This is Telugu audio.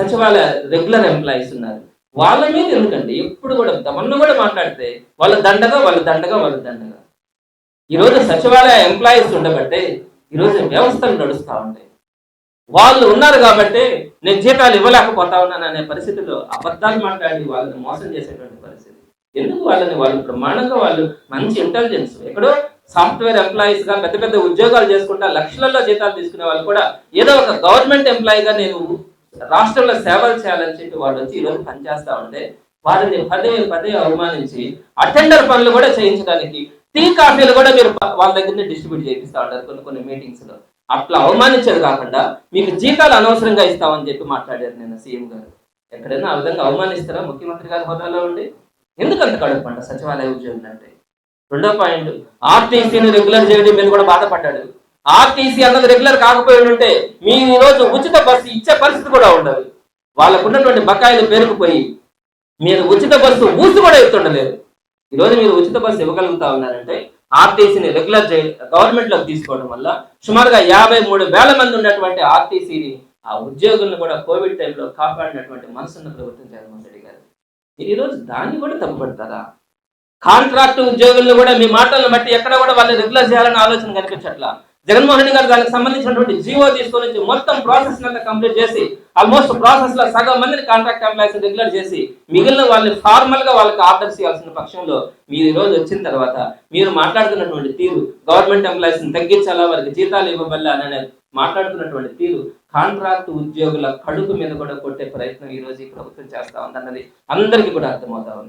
సచివాలయ రెగ్యులర్ ఎంప్లాయీస్ ఉన్నారు. వాళ్ళ మీద ఎందుకండి? ఎప్పుడు కూడా మొన్న కూడా మాట్లాడితే వాళ్ళ దండగా వాళ్ళ దండగా వాళ్ళ దండగా. ఈరోజు సచివాలయ ఎంప్లాయీస్ ఉండబట్టే ఈరోజు వ్యవస్థలు నడుస్తూ ఉంటాయి వాళ్ళు ఉన్నారు కాబట్టి నేను జీతాలు ఇవ్వలేకపోతా ఉన్నాను అనే పరిస్థితిలో అబద్ధాలు మాట్లాడి వాళ్ళని మోసం చేసేటువంటి పరిస్థితి. ఎందుకు వాళ్ళని వాళ్ళు బ్రహ్మాండంగా వాళ్ళు మంచి ఇంటెలిజెన్స్ ఎక్కడో సాఫ్ట్వేర్ ఎంప్లాయీస్గా పెద్ద పెద్ద ఉద్యోగాలు చేసుకుంటా లక్షలలో జీతాలు తీసుకునే వాళ్ళు కూడా ఏదో ఒక గవర్నమెంట్ ఎంప్లాయీగా నేను రాష్ట్రంలో సేవలు చేయాలని చెప్పి వాళ్ళు వచ్చి ఈరోజు పనిచేస్తా ఉంటే వారిని పదే పదే అవమానించి అటెండర్ పనులు కూడా చేయించడానికి టీ కాఫీలు కూడా మీరు వాళ్ళ దగ్గర డిస్ట్రిబ్యూట్ చేపిస్తా ఉంటారు కొన్ని కొన్ని మీటింగ్స్లో అట్లా అవమానించేది కాకుండా మీకు జీతాలు అనవసరంగా ఇస్తామని చెప్పి మాట్లాడారు నేను సీఎం గారు. ఎక్కడైనా ఆ విధంగా అవమానిస్తారా? ముఖ్యమంత్రి గారి హోదాలో ఉండి? ఎందుకు అంత కడుపు అంట సచివాలయ ఉద్యోగులు అంటే రెండో పాయింట్ ఆర్టీసీని రెగ్యులర్ చేయడం మీద కూడా బాధపడ్డాడు. ఆర్టీసీ అన్నది రెగ్యులర్ కాకపోయి ఉంటే మీ ఈరోజు రోజు ఉచిత బస్సు ఇచ్చే పరిస్థితి కూడా ఉండదు. వాళ్ళకు ఉన్నటువంటి బకాయిలు పేరుకుపోయి మీరు ఉచిత బస్సు ఊసి కూడా ఎత్తుండలేదు. ఈ రోజు మీరు ఉచిత బస్సు ఇవ్వగలుగుతా ఉన్నారంటే ఆర్టీసీని రెగ్యులర్ చే గవర్నమెంట్ తీసుకోవడం వల్ల సుమారుగా యాభై మూడు వేల మంది ఉన్నటువంటి ఆర్టీసీని ఆ ఉద్యోగులను కూడా కోవిడ్ టైంలో కాపాడినటువంటి మనసున్న ప్రభుత్వం జగన్మోహన్ రెడ్డి గారు. మీరు ఈరోజు దాన్ని కూడా తప్పుపడతారా? కాంట్రాక్ట్ ఉద్యోగులను కూడా మీ మాటలను బట్టి ఎక్కడ కూడా వాళ్ళు రెగ్యులర్ చేయాలనే ఆలోచన కనిపించట్లా? జగన్మోహన్ రెడ్డి గారు దానికి సంబంధించినటువంటి జీవో తీసుకొని వచ్చి మొత్తం ప్రాసెస్ అంతా కంప్లీట్ చేసి ఆల్మోస్ట్ ప్రాసెస్లో సగం మందిని కాంట్రాక్ట్ ఎంప్లాయీస్ రెగ్యులర్ చేసి మిగిలిన వాళ్ళని ఫార్మల్గా వాళ్ళకి ఆర్డర్స్ ఇవ్వాల్సిన పక్షంలో మీరు ఈ రోజు వచ్చిన తర్వాత మీరు మాట్లాడుతున్నటువంటి తీరు గవర్నమెంట్ ఎంప్లాయీస్ని తగ్గించాలా వారికి జీతాలు ఇవ్వబల్లా అనే మాట్లాడుతున్నటువంటి తీరు కాంట్రాక్ట్ ఉద్యోగుల కడుపు మీద కూడా కొట్టే ప్రయత్నం ఈ రోజు ఈ ప్రభుత్వం చేస్తా ఉందన్నది అందరికీ కూడా అర్థమవుతా ఉంది.